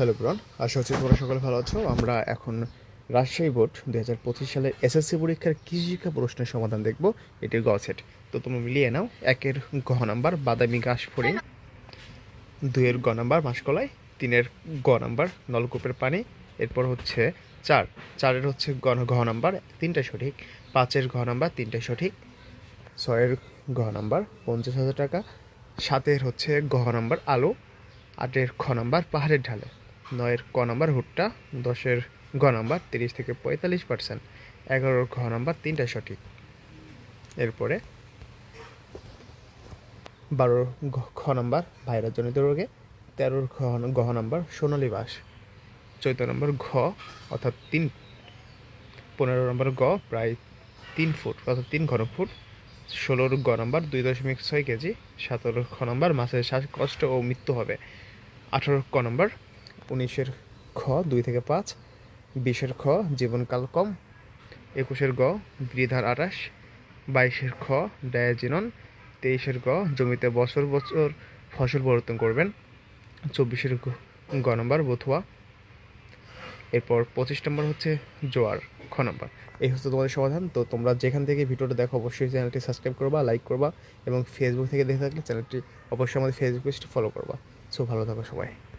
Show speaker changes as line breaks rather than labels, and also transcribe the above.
Hello ব্রন, আশা হচ্ছে তোমরা সকলে ভালো আছো। আমরা এখন রাজশাহী বোর্ড দু হাজার পঁচিশ সালের এসএসসি পরীক্ষার কৃষি শিক্ষা প্রশ্নের সমাধান দেখব এটির গ সেট। তো তুমি মিলিয়ে নাও, একের গ নাম্বার, বাদামি ঘাস ফড়িং, দুইয়ের গ নাম্বার, মাসকলাই, তিনের গ নাম্বার, নলকূপের পানি, এরপর হচ্ছে চার। চারের হচ্ছে গ ঘ নাম্বার তিনটা সঠিক। পাঁচের ঘ নাম্বার, তিনটাই সঠিক। ছয়ের ঘ নাম্বার, পঞ্চাশ হাজার টাকা। সাতের হচ্ছে ঘ নাম্বার, আলো। আটের খ নাম্বার, পাহাড়ের ঢালে। নয়ের ক নাম্বার হুট্টা, দশের ঘ নাম্বার তিরিশ থেকে পঁয়তাল্লিশ পার্সেন্ট, এগারোর ঘ নাম্বার তিনটা সঠিক। এরপরে বারোর খ নাম্বার ভাইরাসজনিত রোগে, তেরোর ঘ গহ নাম্বার সোনালী বাস, চৌদ্দ নম্বর ঘ, অর্থাৎ তিন, পনেরো নম্বর গ প্রায় তিন ফুট, অর্থাৎ তিন ঘন ফুট, ষোলোর গ নম্বর দুই দশমিক ছয় কেজি সতেরোর খ নাম্বার মাছের শ্বাসকষ্ট ও মৃত্যু হবে, আঠারোর ক নাম্বার উনিশের খ, দুই থেকে পাঁচ, বিশের খ, জীবনকাল কম, একুশের গ, বৃধার আটাশ, বাইশের খ, ডায়াজিনন, তেইশের গ, জমিতে বছর বছর ফসল পরিবর্তন করবেন, চব্বিশের গ গ নম্বর বথুয়া। এরপর পঁচিশ নম্বর হচ্ছে জোয়ার, খ নম্বর। এই হচ্ছে তোমাদের সমাধান, তো তোমরা যেখান থেকে ভিডিওটা দেখো, অবশ্যই চ্যানেলটি সাবস্ক্রাইব করবা, লাইক করবা এবং ফেসবুক থেকে দেখে থাকলে চ্যানেলটি অবশ্যই আমাদের ফেসবুক পেজটি ফলো করবা। সো ভালো থাকো সবাই।